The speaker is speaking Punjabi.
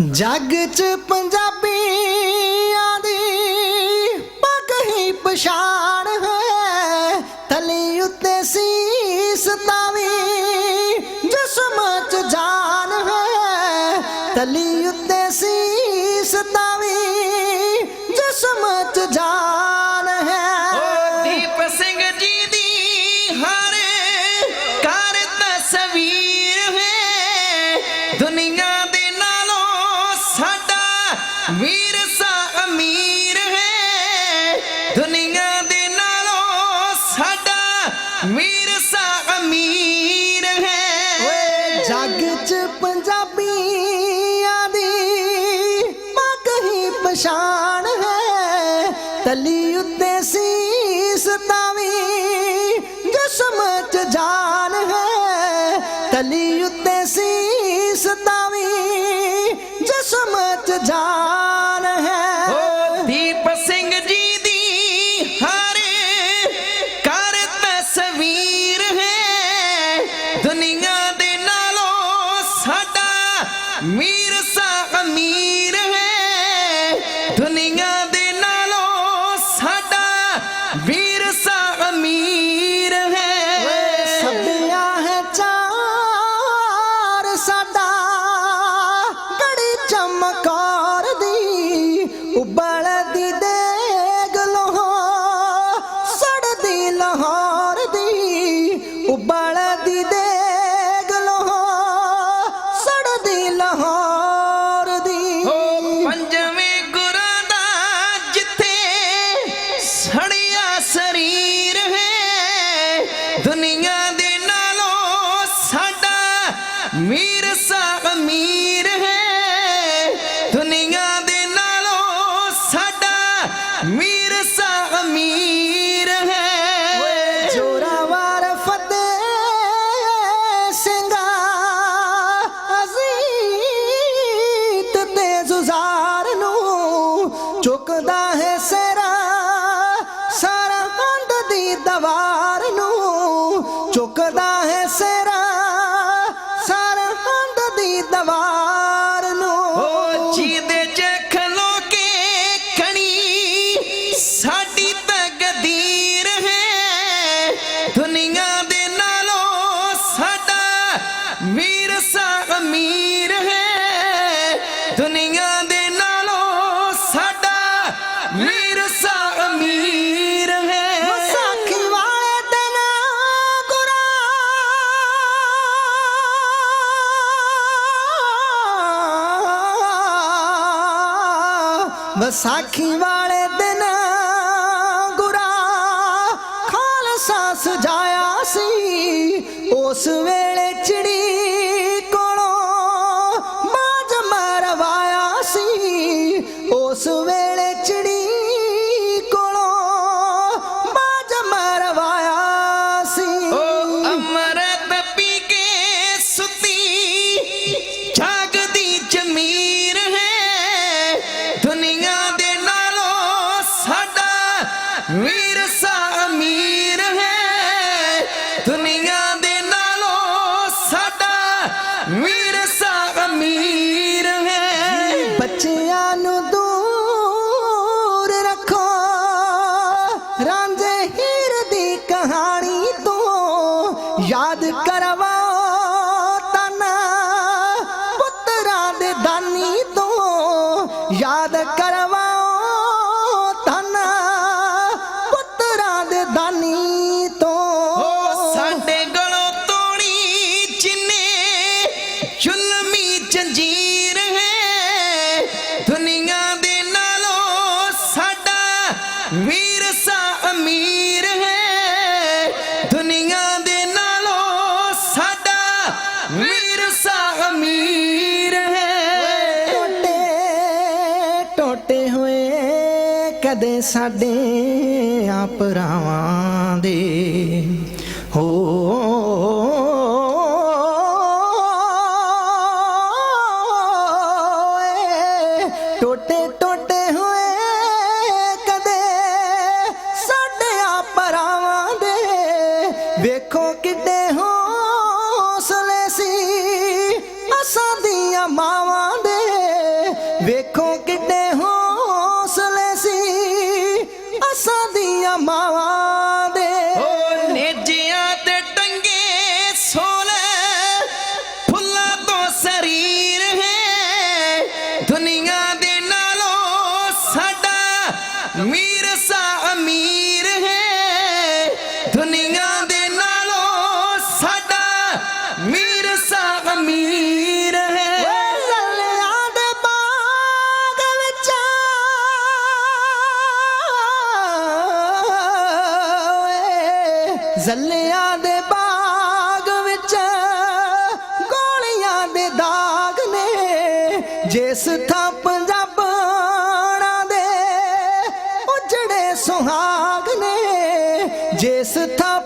ਜੱਗ 'ਚ ਪੰਜਾਬੀਆਂ ਦੀ ਪੱਗ ਹੀ ਪਛਾਣ ਹੈ ਤਲੀ ਉੱਤੇ ਸੀਸ ਤਾਵੀ ਜਿਸਮ 'ਚ ਜਾਨ ਹੈ ਤਲੀ ਉੱਤੇ ਸਾਡਾ ਵਿਰਸਾ ਅਮੀਰ ਹੈ। ਜੱਗ 'ਚ ਪੰਜਾਬੀਆਂ ਦੀ ਪੱਗ ਹੀ ਪਛਾਣ ਹੈ। ਤਲੀ ਉੱਤੇ ਸੀਸ ਤਾਵੀ ਜਿਸਮ 'ਚ ਜਾਨ ਹੈ। ਤਲੀ ਉੱਤੇ ਸੀਸ ਤਾਵੀ ਜਿਸਮ 'ਚ ਜਾਨ ਵਿਰਸਾ ਚੁੱਕਦਾ ਹੈ ਸੇਰਾ ਸਰਹੰਦ ਦੀ ਦਵਾਰ ਨੂੰ। ਓ ਜਿਹਦੇ ਚ ਖਲੋ ਕੇ ਕਣੀ ਸਾਡੀ ਤਕਦੀਰ ਹੈ। ਦੁਨੀਆ ਦੇ ਨਾਲੋਂ ਸਾਡਾ ਵਿਰਸਾ ਅਮੀਰ ਹੈ। ਦੁਨੀਆ ਦੇ ਨਾਲੋਂ ਸਾਡਾ ਵਿਸਾਖੀ ਵਾਲੇ ਦਿਨ ਗੁਰਾ ਖਾਲਸਾ ਸਜਾਇਆ ਸੀ। ਉਸ ਵੇਲੇ ਵਿਰਸਾ ਅਮੀਰ ਹੈ। ਦੁਨੀਆ ਦੇ ਨਾਲੋਂ ਸਾਡਾ ਵਿਰਸਾ ਅਮੀਰ ਹੈ। ਬੱਚਿਆਂ ਨੂੰ ਦੂਰ ਰੱਖੋ। ਰਾਂਝੇ ਹੀਰ ਦੀ ਕਹਾਣੀ ਤੋਂ ਯਾਦ ਕਰਵਾਓ। ਤਨਾ ਪੁੱਤਰਾਂ ਦੇ ਦਾਨੀ ਤੋਂ ਯਾਦ ਜੰਜੀਰ ਹੈ। ਦੁਨੀਆ ਦੇ ਨਾਲੋਂ ਸਾਡਾ ਵਿਰਸਾ ਅਮੀਰ ਹੈ। ਦੁਨੀਆ ਦੇ ਨਾਲੋਂ ਸਾਡਾ ਵਿਰਸਾ ਅਮੀਰ ਹੈ। ਟੋਟੇ ਟੋਟੇ ਹੋਏ ਕਦੇ ਸਾਡੇ ਆ ਭਰਾਵਾਂ ਦੇ। ਵੇਖੋ ਕਿੱਡੇ ਹੌਸਲੇ ਸੀ ਅਸਾਂ ਦੀਆਂ ਮਾਵਾਂ ਦੇ। ਓ ਨੇਜਿਆਂ ਤੇ ਟੰਗੇ ਸੋਲੇ, ਫੁੱਲਾਂ ਤੋਂ ਸਰੀਰ ਹੈ। ਦੁਨੀਆ ਦੇ ਨਾਲੋਂ ਸਾਡਾ ਮੀਰ ਜ਼ੱਲਿਆਂ ਦੇ ਬਾਗ ਵਿੱਚ ਗੋਲੀਆਂ ਦੇ ਦਾਗ ਨੇ। ਜਿਸ ਥਾਂ ਪੰਜਾਬਣਾ ਦੇ ਉਜੜੇ ਸੁਹਾਗ ਨੇ। ਜਿਸ ਥਾਂ